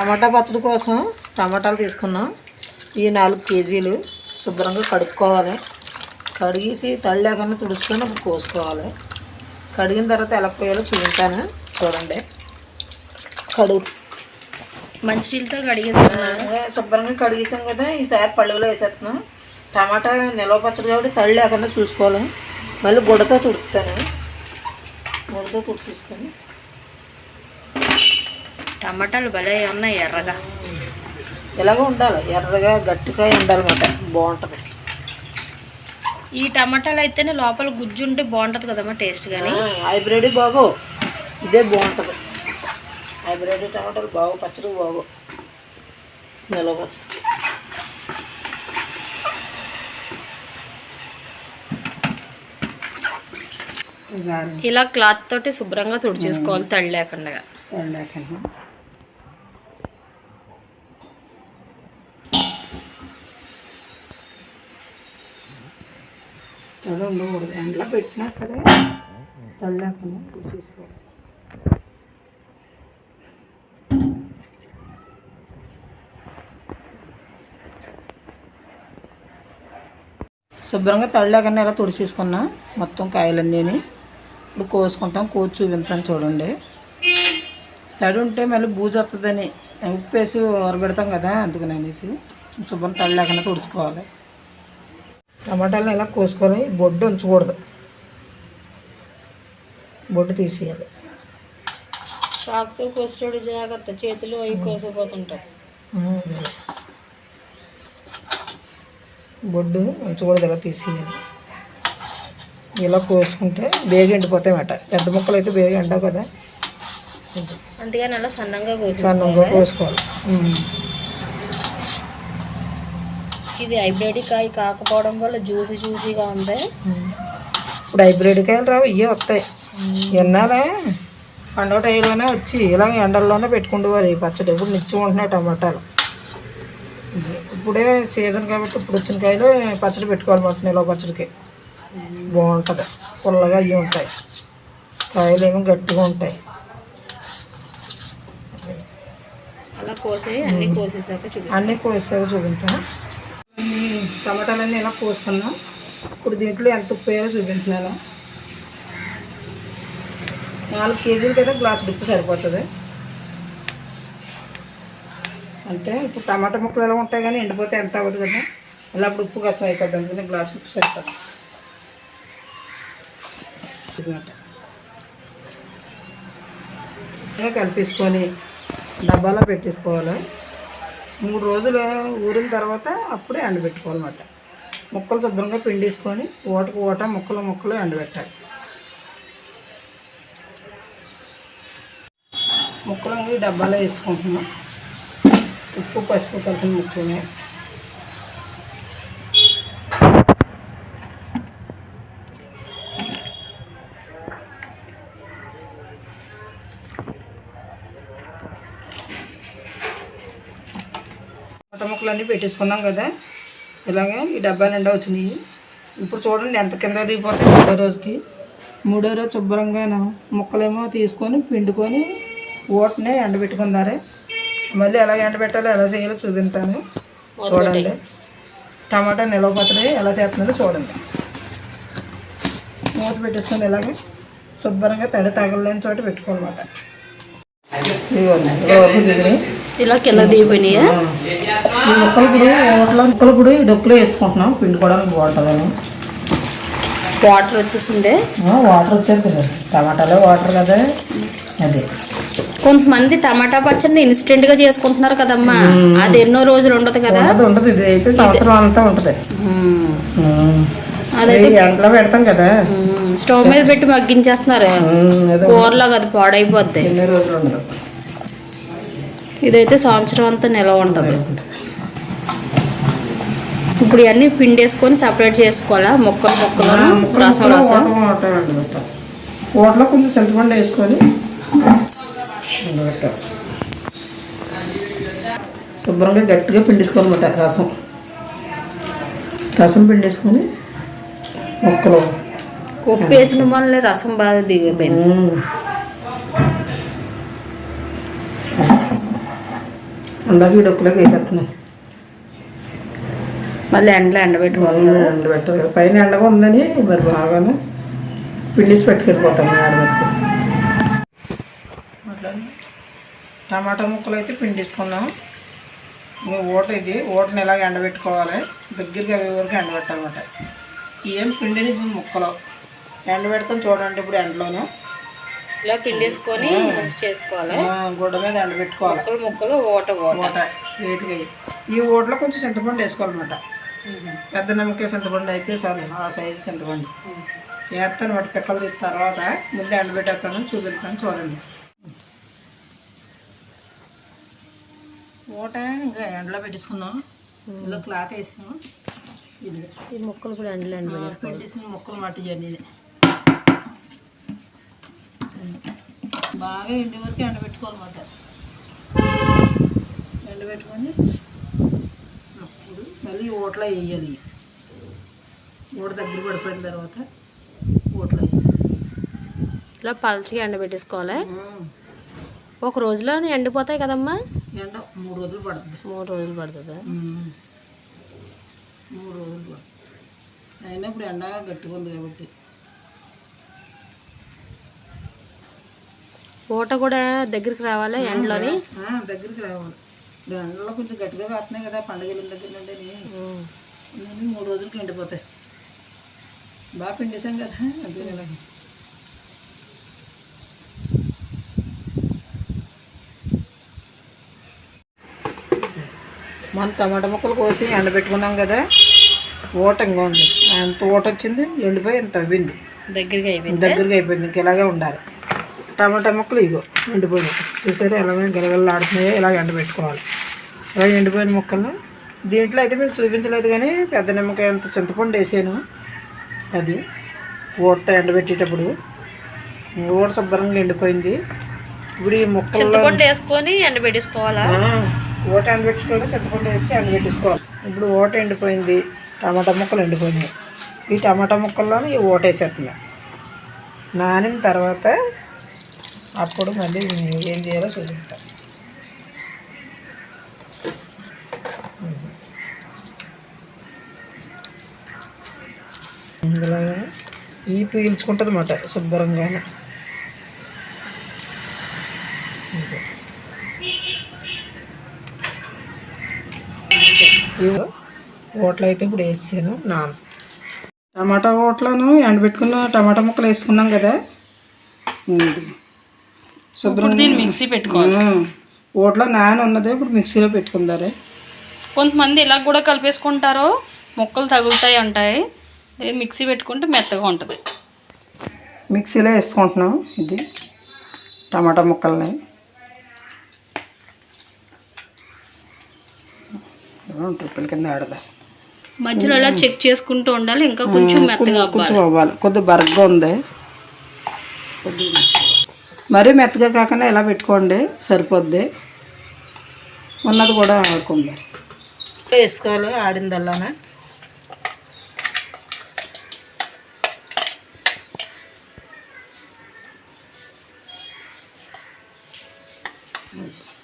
టమాటా పచ్చడి కోసం టమాటాలు తీసుకున్నాం. ఈ నాలుగు కేజీలు శుభ్రంగా కడుక్కోవాలి. కడిగేసి తడి లేకుండా తుడుచుకొని అప్పుడు కోసుకోవాలి. కడిగిన తర్వాత ఎలా పోయాలో చూపించాను. చూడండి. కడుగు మంచినీళ్ళతో కడిగేసుకున్నాను అదే శుభ్రంగా కడిగేసాం కదా. ఈసారి పళ్ళులో వేసేస్తున్నాం. టమాటా నిల్వ పచ్చడి కాబట్టి తడి లేకుండా చూసుకోవాలి. మళ్ళీ గుడ్డతో తుడుపుతాను. గుడ్డతో తుడిచేసుకొని టమాటాలు భలే ఉన్నాయి ఎర్రగా. ఇలాగ ఉండాలి. ఎర్రగా గట్టిగా ఉండాలన్నమాట బాగుంటుంది. ఈ టమాటాలు అయితేనే లోపల గుజ్జు ఉంటే బాగుంటుంది కదమ్మా టేస్ట్ కానీ హైబ్రిడ్ బాగో. ఇదే బాగుంటుంది. హైబ్రిడ్ టమాటాలు బాగు పచ్చడి బాగు. నిల్వ పచ్చడి. ఇలా క్లాత్ తోటి శుభ్రంగా తుడిచేసుకోవాలి తడి లేకుండా. తడి ఉండకూడదు. ఎండలో పెట్టినా సరే తడి లేకుండా శుభ్రంగా తడలేకుండా ఇలా తుడిచేసుకున్నా మొత్తం కాయలన్నీ ఇప్పుడు కోసుకుంటాం కోసి చూపించాను చూడండి. తడి ఉంటే మళ్ళీ బూజు వస్తుందని ఉప్పు వేసి ఊరబెడతాం కదా అందుకని అనేసి. శుభ్రం తడి లేకుండా తుడుచుకోవాలి. టమాటాలు ఇలా కోసుకోవాలి బొడ్డు ఉంచకూడదు. బొడ్డు తీసేయాలి. చాకుతో కోసేటోడు జాగ్రత్త చేతులు అవి కోసిపోతుంటాయి బొడ్డు ఉంచకూడదు ఇలా తీసేయాలి. ఇలా కోసుకుంటే బేగ ఎండిపోతాయి అన్నమాట. పెద్ద ముక్కలు అయితే బేగ ఎండవు కదా. అందుకని అలా సన్నంగా కోసి సన్నంగా కోసుకోవాలి. ఇది హైబ్రిడ్ కాయ కాకపోవడం వల్ల జ్యూసీ జ్యూసీగా ఉంది. ఇప్పుడు హైబ్రిడ్ కాయలు రావు ఇవే వస్తాయి. ఎన్నాలే పండుగ టైంలోనే వచ్చి ఇలా ఎండల్లోనే పెట్టుకుండేవారు ఈ పచ్చడి ఇప్పుడు నిత్యం ఉంటున్నాయి టమాటాలు. ఇప్పుడే సీజన్ కాబట్టి ఇప్పుడు వచ్చిన కాయలు పచ్చడి పెట్టుకోవాలి మాట నిలవ పచ్చడికి. బాగుంటుంది. పుల్లగా అవి ఉంటాయి. కాయలు ఏమో గట్టిగా ఉంటాయి. అన్ని కోసేసాక చూపిస్తాను టమాటాలన్నీ ఇలా పోసుకున్నాం ఇప్పుడు దీంట్లో ఎంత ఉప్పు వేయాలో చూపించినాను నాలుగు కేజీలు కదా గ్లాసు ఉప్పు సరిపోతుంది. అంటే ఇప్పుడు టమాటా ముక్కలు ఎలా ఉంటాయి కానీ ఎండిపోతే ఎంత అవ్వదు కదా. ఇలా అప్పుడు ఉప్పు కసం అయిపోద్ది అందుకని గ్లాసు ఉప్పు సరిపోతుంది ఇదిగోట. కలిపేసుకొని డబ్బాలో పెట్టేసుకోవాలి. మూడు రోజులు ఊరిన తర్వాత అప్పుడే ఎండబెట్టుకోవాలన్నమాట. ముక్కలు శుభ్రంగా పిండేసుకొని ఓటకు ఓట ముక్కలు ముక్కలు ఎండబెట్టాలి. ముక్కలు డబ్బాలో వేసుకుంటున్నాం. ఉప్పు పసుపు కలిపిన ముక్కలే మొట్ట ముక్కలు అన్నీ పెట్టేసుకున్నాం కదా. ఇలాగే ఈ డబ్బా నిండా వచ్చినాయి. ఇప్పుడు చూడండి ఎంత కింద దిగిపోతాయి మూడో రోజుకి. మూడో రోజు శుభ్రంగా ముక్కలేమో తీసుకొని పిండుకొని ఓటనే ఎండబెట్టుకున్నారే. మళ్ళీ ఎలా ఎండబెట్టాలో ఎలా చేయాలో చూపిస్తాను. చూడండి. టమాటా నిలవ పచ్చడి ఎలా చేస్తుందో చూడండి. మూత పెట్టేసుకొని ఇలాగే శుభ్రంగా తడి తగలలేని చోట దిగినాయి ఇలా కింద దిగిపోయినాయా? ఈ ముక్కలు పొడి ఓట్లో ముక్కలు పొడి డొక్కులో వేసుకుంటున్నాం. పిండుకోవడానికి బాగుంటుందని వాటర్ వచ్చేసిందే. వాటర్ వచ్చేది టమాటాలో వాటర్ కదా. అదే. కొంతమంది టమాటా పచ్చడిని ఇన్స్టెంట్గా చేసుకుంటున్నారు కదమ్మా. అది ఎన్నో రోజులు ఉండదు కదా. ఉండదు ఇది అయితే సంవత్సరం అంతా ఉంటుంది. అదైతే ఎండలో పెడతాం కదా. స్టవ్ మీద పెట్టి మగ్గించేస్తున్నారు. కూరలో అది పాడైపోద్ది. ఎన్ని రోజులు ఉండదు. ఇదైతే సంవత్సరం అంతా నిలవ ఉంటుంది. ఇప్పుడు ఇవన్నీ పిండేసుకొని సపరేట్ చేసుకోవాలా? మొక్కలు మొక్కలు రసం రసం? ఓట్లో కొంచెం చింతపండు వేసుకొని. శుభ్రంగా గట్టిగా పిండేసుకోనమాట రసం. రసం పిండేసుకొని ముక్కలు ఉప్పు వేసిన వల్ల రసం బాగా దిగిపోయింది. ఈ డొక్కులోకి వేసేస్తున్నాను మళ్ళీ ఎండలో ఎండబెట్టుకోవాలి కదా. ఎండ పెట్టాలి. పైన ఎండగా ఉందని మరి బాగాను. పిండిసి పెట్టుకెళ్ళిపోతాను ఆడబెట్టి అట్లా టమాటా ముక్కలు అయితే పిండేసుకున్నాం ఊట ఇది. ఊటని ఇలాగ ఎండబెట్టుకోవాలి దగ్గరికి అవి వరకు ఎండబెట్టాలన్నమాట ఏం పిండిని ముక్కలు. ఎండబెడతాం చూడండి ఇప్పుడు ఎండలోనే. ఇలా పిండేసుకొని చేసుకోవాలి. గుడ్డ మీద ఎండబెట్టుకోవాలి ముక్కలు ముక్కలు ఓట ఓట. వేటికి ఈ ఊటలో కొంచెం చింతపండు వేసుకోవాలన్నమాట. పెద్ద నిమ్మకాయ చింతపండు అయితే చాలు ఆ సైజు చింతపండు. వేస్తాను వాటి పిక్కలు తీసిన తర్వాత ముందు ఎండబెట్టేస్తాను చూపిస్తాను చూడండి. ఊట ఇంకా ఎండలో పెట్టేసుకున్నాం ఇందులో క్లాత్ వేసాము ఇది ఈ ముక్కలు కూడా ఎండలో ఎండ పెట్టేసిన ముక్కలు మట్టి ఇవన్నీ బాగా ఎండి వరకు ఎండబెట్టుకోవాలన్నమాట ఎండబెట్టుకొని మళ్ళీ ఓట్లో వేయాలి. ఓట దగ్గర పడిపోయిన తర్వాత ఓట్లో ఇలా పలచగా ఎండబెట్టేసుకోవాలి. ఒక రోజులో ఎండిపోతాయి కదమ్మా? ఎండ మూడు రోజులు పడుతుంది మూడు రోజులు పడుతుందా. మూడు రోజులు పడుతుంది అయినా ఇప్పుడు ఎండ గట్టిగా ఉంది కాబట్టి. ఊట కూడా దగ్గరికి రావాలి ఎండలోని? దగ్గరికి రావాలి. ఎండలో కొంచెం గట్టిగా కాస్తున్నాయి కదా పండుగల దగ్గర నుండి నేను మూడు రోజులకి ఎండిపోతాయి బాగా పిండేసాం కదా అదే కదా మన టమాటా ముక్కలు కోసి ఎండబెట్టుకున్నాం కదా ఇంకా ఉంది. ఎంత ఊట వచ్చింది? ఎండిపోయి ఎంత తవ్వింది దగ్గరికి అయిపోయింది? దగ్గరగా అయిపోయింది ఇంక ఇలాగే ఉండాలి. టమాటా ముక్కలు ఇగో ఎండిపోయినాయి. చూసారా ఎలాగ గలగలలాడుతున్నాయో ఇలాగ ఎండబెట్టుకోవాలి. ఇలా ఎండిపోయిన ముక్కలు దీంట్లో అయితే మీకు చూపించలేదు కానీ పెద్ద నిమ్మకాయ అంత చింతపండు వేసాను. అది ఊట ఎండబెట్టేటప్పుడు ఊట శుభ్రంగా ఎండిపోయింది. ఇప్పుడు ఈ ముక్కల్లో చింతపండు వేసుకొని ఎండబెట్టేసుకోవాలా? ఓట ఎండబెట్టుకోవాలి చింతపండు వేసి ఎండబెట్టేసుకోవాలి. ఇప్పుడు ఓట ఎండిపోయింది టమాటా ముక్కలు ఎండిపోయినాయి. ఈ టమాటా ముక్కల్లో ఈ ఓట వేసేస్తున్నా. నానిన తర్వాత అప్పుడు మళ్ళీ ఏం చేయాలో చూపిస్తా ఇందులో ఈ పీల్చుకుంటుంది అన్నమాట శుభ్రంగానే. ఓట్లు అయితే ఇప్పుడు వేసాను నాన్. టమాటా ఓట్లను ఎండబెట్టుకున్న టమాటా ముక్కలు వేసుకున్నాం కదా. దీన్ని మిక్సీ పెట్టుకోవాలి. ఓట్లో నాన్ ఉన్నది ఇప్పుడు మిక్సీలో పెట్టుకుందారే కొంతమంది ఇలా కూడా కలిపేసుకుంటారు ముక్కలు తగులుతాయి ఉంటాయి ఇది మిక్సీ పెట్టుకుంటే మెత్తగా ఉంటుంది. మిక్సీలో వేసుకుంటున్నాం ఇది. టమాటా ముక్కల్ని. ట్రిప్పుల కింద ఆడదా. మధ్యలో ఇలా చెక్ చేసుకుంటూ ఉండాలి. ఇంకా కొంచెం మెత్తగా కొంచెం అవ్వాలి. కొద్దిగా బరగ్గా ఉంది. మరీ మెత్తగా కాకుండా ఇలా పెట్టుకోండి సరిపోద్ది. ఉన్నది కూడా ఆడుకుంది. వేసుకోవాలి ఆడిందల్లాన?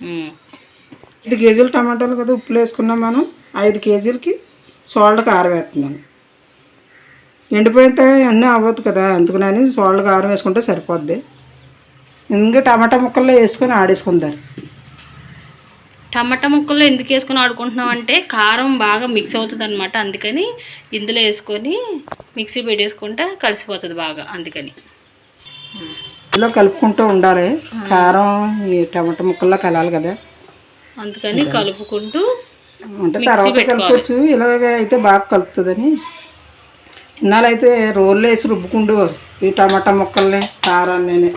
ఉమ్. ఐదు కేజీలు టమాటాలు కదా ఉప్పులు వేసుకున్నాం మనం. ఐదు కేజీలకి సోళ్ళ కారం వేస్తున్నాను ఎండిపోయితే అన్నీ అవ్వదు కదా అందుకని సోళ్ళ కారం వేసుకుంటే సరిపోద్ది. ఇంకా టమాటా ముక్కల్లో వేసుకొని ఆడేసుకుంటారు. టమాటా ముక్కల్లో ఎందుకు వేసుకొని ఆడుకుంటున్నాం అంటే కారం బాగా మిక్స్ అవుతుంది అనమాట అందుకని ఇందులో వేసుకొని మిక్సీ పెట్టేసుకుంటే కలిసిపోతుంది బాగా అందుకని. ఇందులో కలుపుకుంటూ ఉండాలి. కారం ఈ టమాటా ముక్కల్లో కలాలి కదా. అందుకని కలుపుకుంటూ అంటే తర్వాత కలుపుకోవచ్చు. ఇలాగ అయితే బాగా కలుపుతుందని. ఇన్నాళ్ళైతే రోల్లో వేసి రుబ్బుకుండేవారు. ఈ టమాటా ముక్కల్ని కారాన్ని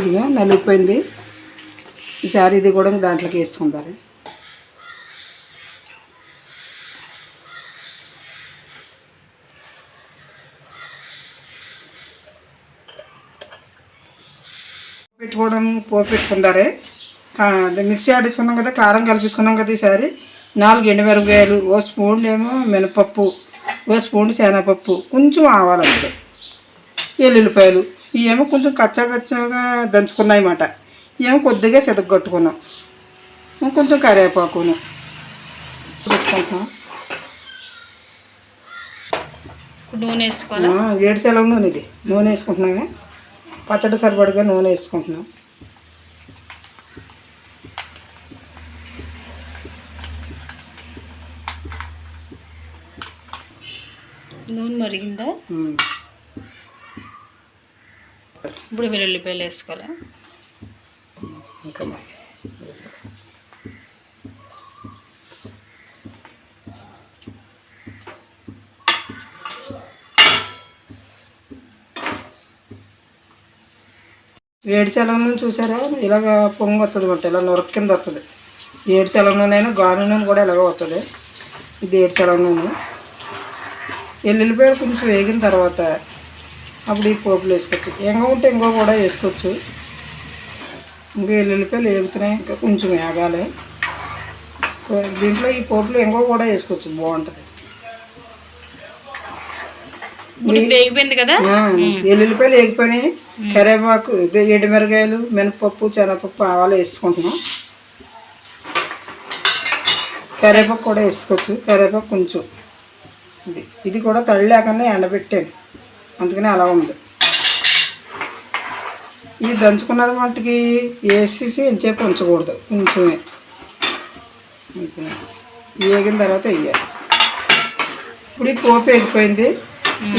ఇదిగా నలిగిపోయింది. ఈసారి ఇది కూడా దాంట్లోకి వేసుకుంటారు పెట్టుకోవడం పో పెట్టుకుంటారే మిక్సీ ఆడేసుకున్నాం కదా కారం కలిపేసుకున్నాం కదా ఈసారి నాలుగు ఎండుమిరపకాయలు ఓ స్పూన్ ఏమో మినపప్పు ఓ స్పూన్ శనగపప్పు కొంచెం ఆవాలు అంతే. ఎల్లుల్లిపాయలు. ఇవేమో కొంచెం కచ్చాపచ్చాగా దంచుకున్నాయన్నమాట ఏమో కొద్దిగా సితగొట్టుకున్నాం కొంచెం కరివేపాకును. పెట్టుకుంటున్నాం నూనె వేసుకోవాలా? ఆ, ఏడు సెలవు నూనె ఇది. నూనె వేసుకుంటున్నాగా పచ్చడి సరిపడగా నూనె వేసుకుంటున్నాం. నూనె మరిగిందా. ఇప్పుడు వెల్లుల్లిపాయలు వేసుకోవాలా? ఇంకా మరి. వేడి నూనె చూసారా? ఇలాగ పొంగు వస్తుంది అనమాట ఇలా నొరక కింద వస్తుంది ఏడు సెలవు నూనె అయినా గాను నూనె కూడా ఇలాగ వస్తుంది ఇది ఏడు నూనె ఎల్లుల్లిపాయలు కొంచెం వేగిన తర్వాత అప్పుడు ఈ పోపులు వేసుకోవచ్చు. ఎంగ ఉంటే ఇంకో కూడా వేసుకోవచ్చు. ఇంకా ఎల్లుల్లిపాయలు వేగుతున్నాయి ఇంకా కొంచెం వేగాలి. దీంట్లో ఈ పోపులు ఇంకో కూడా వేసుకోవచ్చు బాగుంటుంది. వేగిపోయింది కదా? ఎల్లుల్లిపాయలు వేగిపోయినాయి. కరివేపాకు ఇదే ఎండుమిరకాయలు మినపప్పు శనగపప్పు ఆవాలు వేసుకుంటున్నాం. కరివేపాకు కూడా వేసుకోవచ్చు. కరివేపాకు కొంచెం. ఇది ఇది కూడా తడి లేకుండా ఎండబెట్టాను. అందుకని అలా ఉంది. ఇది దంచుకున్నది మట్టుకి వేసేసి ఎంచేపు ఉంచకూడదు కొంచెమే. వేగిన తర్వాత వేయాలి. ఇప్పుడు ఈ పోపు వేగిపోయింది.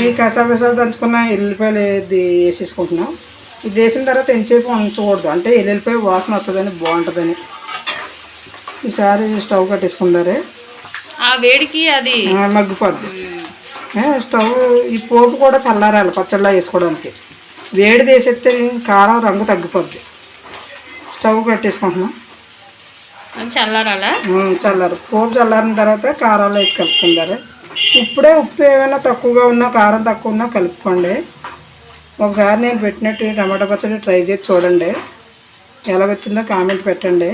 ఈ కసాబిసాలు దంచుకున్న ఎల్లిపాయలు ఇది వేసేసుకుంటున్నాం. ఇది వేసిన తర్వాత ఎంచేపు ఉంచకూడదు అంటే ఎల్లిపాయ వాసన వస్తుందని బాగుంటుందని. ఈసారి స్టవ్ కట్టేసుకున్నారే ఆ వేడికి అది మగ్గిపోద్ది. స్టవ్ ఈ పోపు కూడా చల్లారాలి పచ్చళ్ళ వేసుకోవడానికి. వేడి వేసేస్తే కారం రంగు తగ్గిపోద్ది. స్టవ్ కట్టేసుకుంటున్నాం చల్లారాలా? చల్లారు. పోపు చల్లారిన తర్వాత కారాలు వేసి కలుపుకుంటారు ఇప్పుడే ఉప్పు ఏమైనా తక్కువగా ఉన్నా కారం తక్కువ ఉన్నా కలుపుకోండి. ఒకసారి నేను పెట్టినట్టు టమాటా పచ్చడి ట్రై చేసి చూడండి. ఎలా వచ్చిందో కామెంట్ పెట్టండి.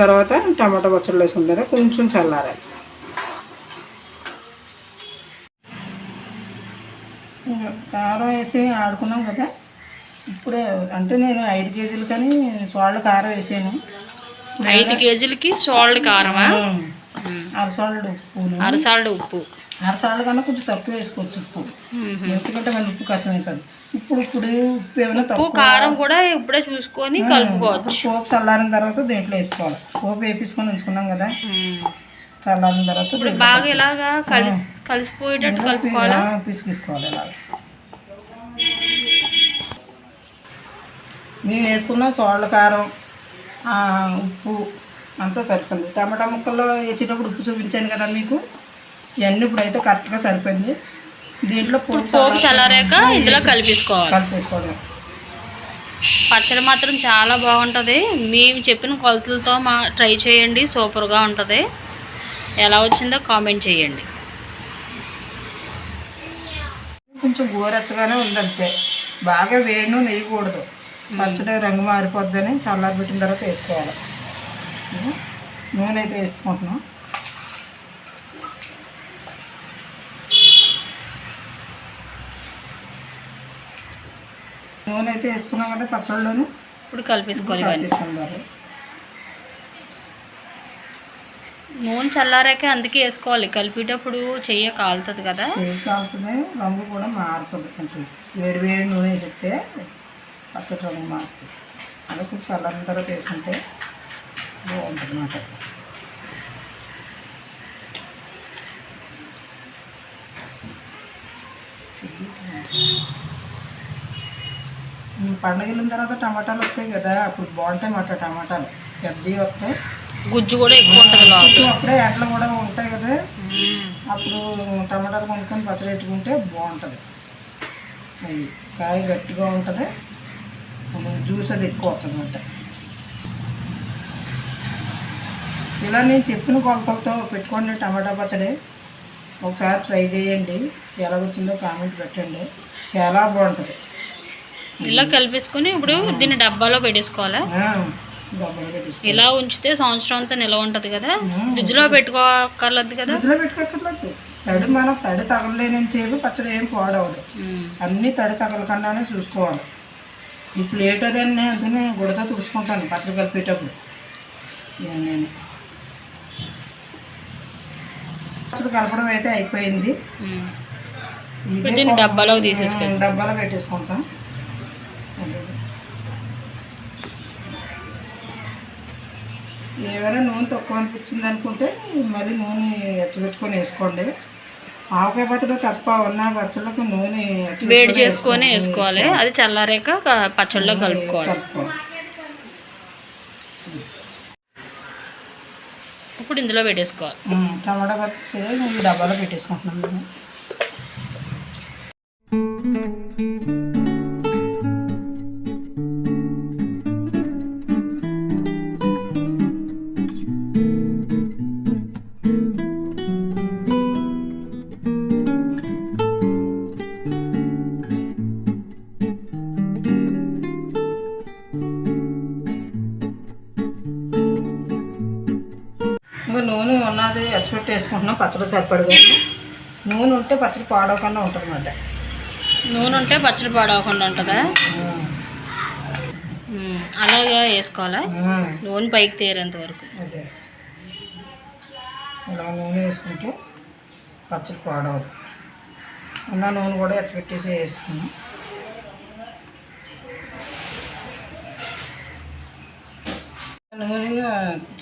తర్వాత టమాటా పచ్చళ్ళు వేసుకుంటారు కొంచెం చల్లారాలి. కారం వేసి ఆడుకున్నాం కదా ఇప్పుడే అంటే నేను ఐదు కేజీలు కానీ సోళ్ళ కారం వేసాను. ఐదు కేజీలకి సాల్ట్ కారమా? అరసాళ్ళు ఉప్పును అరసాల్డ్ ఉప్పు. అరసాళ్ళు కన్నా కొంచెం తక్కువ వేసుకోవచ్చు ఉప్పు. ఎందుకంటే మన ఉప్పు కష్టమే కాదు. ఇప్పుడు ఇప్పుడు ఉప్పు ఏమైనా ఉప్పు కారం కూడా ఇప్పుడే చూసుకొని కలుపుకోవచ్చు. పోపు చల్లారిన తర్వాత దీంట్లో వేసుకోవాలి. పోపు వేపించుకొని ఉంచుకున్నాం కదా? చల్లారిన తర్వాత ఇప్పుడు బాగా ఇలాగా కలిసి కలిసిపోయేటట్టు కలుపుకోవాలా? పిసికిసుకోవాలి ఇలా మేము వేసుకున్న సోళ్ళ కారం ఉప్పు అంతా సరిపోయింది. టమాటా ముక్కల్లో వేసేటప్పుడు ఉప్పు చూపించాను కదా మీకు? ఇవన్నీ ఇప్పుడైతే కరెక్ట్గా సరిపోయింది. దీంట్లో పోపు చల్లారాక ఇందులో కలిపేసుకోవాలి. కలిపేసుకోవడం పచ్చడి మాత్రం చాలా బాగుంటుంది. మేము చెప్పిన కొలతలతో మా ట్రై చేయండి సూపర్గా ఉంటుంది. ఎలా వచ్చిందో కామెంట్ చేయండి. కొంచెం గోరెచ్చగానే ఉంది అంతే బాగా వేడి నూనె వేయకూడదు. పచ్చడి రంగు మారిపోద్దని చల్లారబెట్టిన తర్వాత వేసుకోవాలి. నూనె అయితే వేసుకుంటున్నాం. నూనె అయితే వేసుకున్నాం కదా పచ్చడిలోని ఇప్పుడు కలిపేసుకోవాలి తీసుకుంటారు నూనె చల్లారాక అందుకే వేసుకోవాలి. కలిపేటప్పుడు చెయ్య కాలుతుంది కదా. చేయి కాలుతుంది రంగు కూడా మారుతుంది కొంచెం. వేడి వేడి నూనె వేసిస్తే పచ్చడి రంగు మారుతుంది. అదే కొంచెం చల్లారిన తర్వాత వేసుకుంటే బాగుంటుంది అన్నమాట పండుగ వెళ్ళిన తర్వాత టమాటాలు వస్తాయి కదా అప్పుడు బాగుంటాయి అన్నమాట టమాటాలు. పెద్దవి వస్తాయి? గుజ్జు కూడా ఎక్కువ ఉంటుంది అప్పుడే ఎండలు కూడా ఉంటాయి కదా. అప్పుడు టమాటాలు కొనుక్కొని పచ్చడి పెట్టుకుంటే బాగుంటుంది. అది కాయ గట్టిగా ఉంటుంది. జ్యూస్ అది ఎక్కువ వస్తుంది అనమాట ఇలా నేను చెప్పిన కొలతలతో పెట్టుకోండి టమాటా పచ్చడి. ఒకసారి ట్రై చేయండి. ఎలా వచ్చిందో కామెంట్ పెట్టండి. చాలా బాగుంటుంది. ఇలా కలిపేసుకొని ఇప్పుడు దీన్ని డబ్బాలో పెట్టేసుకోవాలా? డబ్బాలో ఇలా ఉంచితే సంవత్సరం అంతా నిల్వ ఉంటుంది కదా? ఫ్రిడ్జ్లో పెట్టుకోకర్లేదు కదా? తడి మనం తడి తగలలేని చేపు పచ్చడి ఏం పాడవదు. అన్నీ తడి తగలకుండానే చూసుకోవాలి. ఈ ప్లేట్ అదన్నీ అందుకని గుడతో తుడుచుకుంటాను పచ్చడి కలిపేటప్పుడు. ఇవన్నీ పచ్చడి కలపడం అయితే అయిపోయింది. ఉమ్. ఇదే ఇప్పుడు దీన్ని డబ్బాలోకి తీసేసుకో ఉమ్, డబ్బాలో పెట్టేసుకుంటాం. ఏమైనా నూనె తక్కువ అనిపించింది అనుకుంటే మళ్ళీ నూనె ఎచ్చబెట్టుకొని వేసుకోండి. ఆవకాయ పచ్చడి తప్ప ఉన్న పచ్చళ్ళకి నూనె వేడి చేసుకొని వేసుకోవాలి. అది చల్లారాక పచ్చడిలో కలుపుకోవాలి. ఇప్పుడు ఇందులో పెట్టేసుకోవాలి. టమాటా పచ్చడి డబ్బాలో పెట్టేసుకుంటున్నాం వేసుకుంటున్నాం పచ్చడి సరిపడగా నూనె ఉంటే పచ్చడి పాడవకుండా ఉంటుంది అన్నమాట నూనె ఉంటే పచ్చడి పాడవకుండా ఉంటుందా. అలాగే వేసుకోవాలా? నూనె పైకి తేరేంత వరకు. అదే. ఇలా నూనె వేసుకుంటే పచ్చడి పాడవదు. ఉన్న నూనె కూడా ఎచ్చపెట్టేసి వేస్తున్నాం. నూనె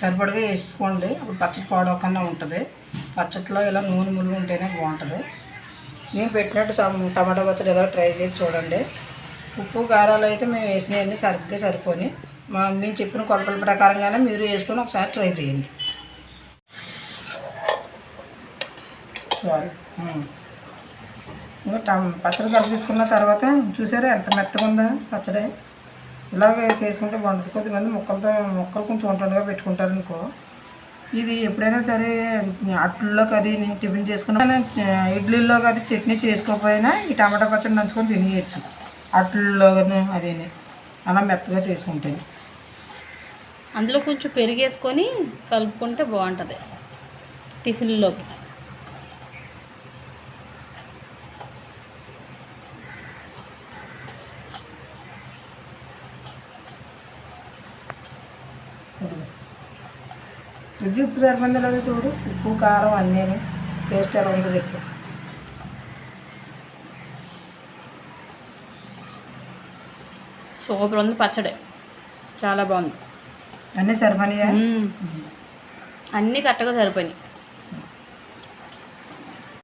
సరిపడగా వేసుకోండి. అప్పుడు పచ్చడి పాడవకుండా ఉంటుంది. పచ్చట్లో ఇలా నూనె ములుగు ఉంటేనే బాగుంటుంది మేము పెట్టినట్టు టమాటా పచ్చడి ఎలా ట్రై చేసి చూడండి. ఉప్పు కారాలు అయితే మేము వేసినవన్నీ సరిగ్గా సరిపోని. మా మేము చెప్పిన కొలతల ప్రకారంగానే మీరు వేసుకొని ఒకసారి ట్రై చేయండి. సారీ. ఇంకా పచ్చడి కలిపిసుకున్న తర్వాత చూసారా ఎంత మెత్తగా ఉందా పచ్చడి. ఇలాగే చేసుకుంటే బాగుంటుంది. కొద్దిమంది ముక్కలతో ముక్కలు కొంచెం ఉంటుండగా పెట్టుకుంటారు అనుకో. ఇది ఎప్పుడైనా సరే అట్లలో కర్రీ టిఫిన్ చేసుకున్నా ఇడ్లీలో కర్రీ చట్నీ చేసుకోకపోయినా ఈ టమాటా పచ్చడి నంచుకొని తినేయచ్చు. అట్లలో అదే అలా మెత్తగా చేసుకుంటుంది అందులో కొంచెం పెరిగేసుకొని కలుపుకుంటే బాగుంటుంది. టిఫిన్లోకి. రుచి ఉప్పు సరిపోయిందో లేదో చూడు? ఉప్పు కారం అన్నీ టేస్ట్ ఎలా ఉందో చెప్పు సూపర్ ఉంది పచ్చడి. చాలా బాగుంది. అన్నీ సరిపోయినాయా. అన్నీ కరెక్ట్గా సరిపోయినాయి.